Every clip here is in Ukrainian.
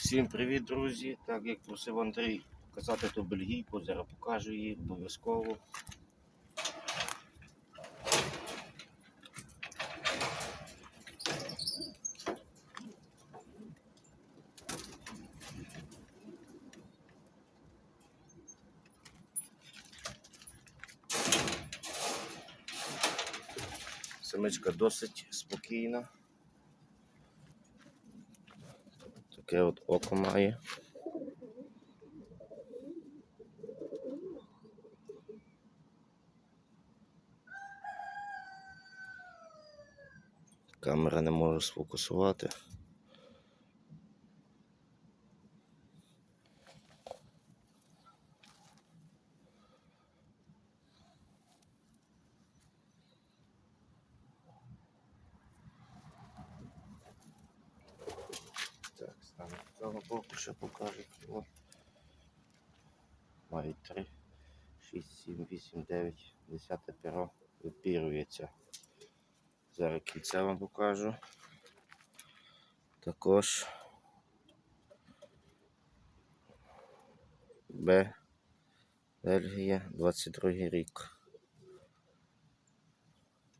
Всім привіт, друзі! Так як просив Андрій показати ту бельгійку, зараз покажу її обов'язково. Самичка досить спокійна. Таке от око має. Камера не може сфокусувати. Так, стану з цього боку, ще покажу. О. Має 3, 6, 7, 8, 9, 10 перо випірується. Зараз кільце вам покажу. Також Б. Бельгія, 22 рік.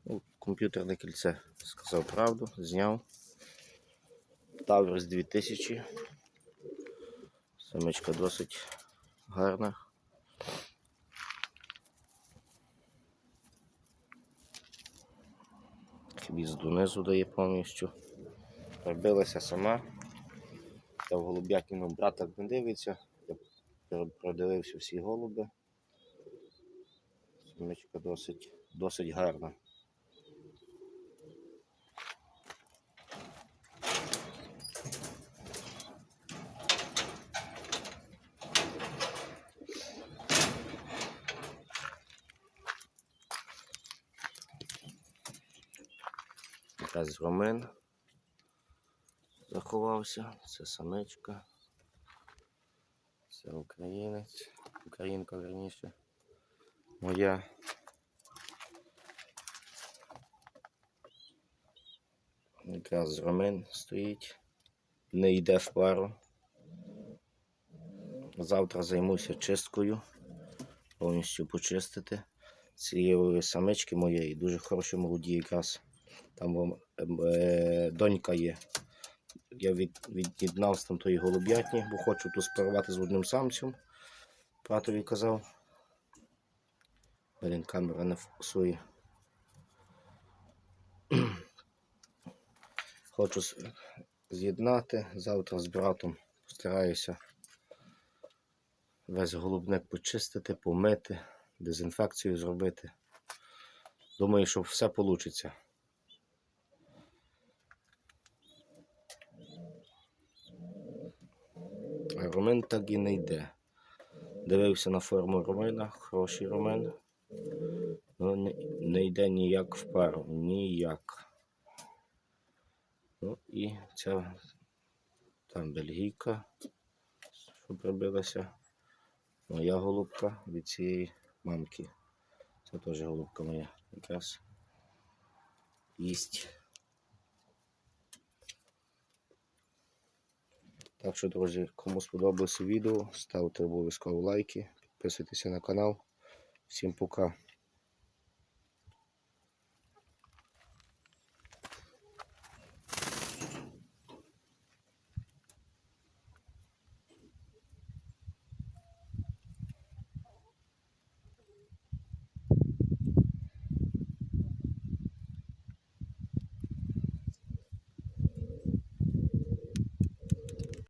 Ну, комп'ютерне кільце сказав правду, зняв. Таурус 2000. Самичка досить гарна. Хвіст донизу дає повністю. Прибилася сама. Та в голуб'ятину брат так не дивиться. Я продивився всі голуби. Самичка досить, досить гарна. Якась ромен заховався. Це самичка. Це українець. Українка верніше. Моя. Якраз ромен стоїть. Не йде в пару. Завтра займуся чисткою. Повністю почистити. Цієї самички моєї дуже хороші молоді якраз. Там е, донька є. Я від, від'єднав з там тої голуб'ятні, бо хочу тут спарувати з одним самцем. Братові казав. Блін, камера не фокусує. Хочу з'єднати. Завтра з братом постараюся весь голубник почистити, помити, дезінфекцію зробити. Думаю, що все вийде. А Ромен так і не йде. Дивився на форму Ромена, хороший Ромен. Ну, не, не йде ніяк в пару, ніяк. Ну і ця там бельгійка, що прибилася. Моя голубка від цієї мамки. Це теж голубка моя. Якраз їсть. Так що, друзі, кому сподобалося відео, ставте обов'язково лайки, підписуйтесь на канал. Всім пока.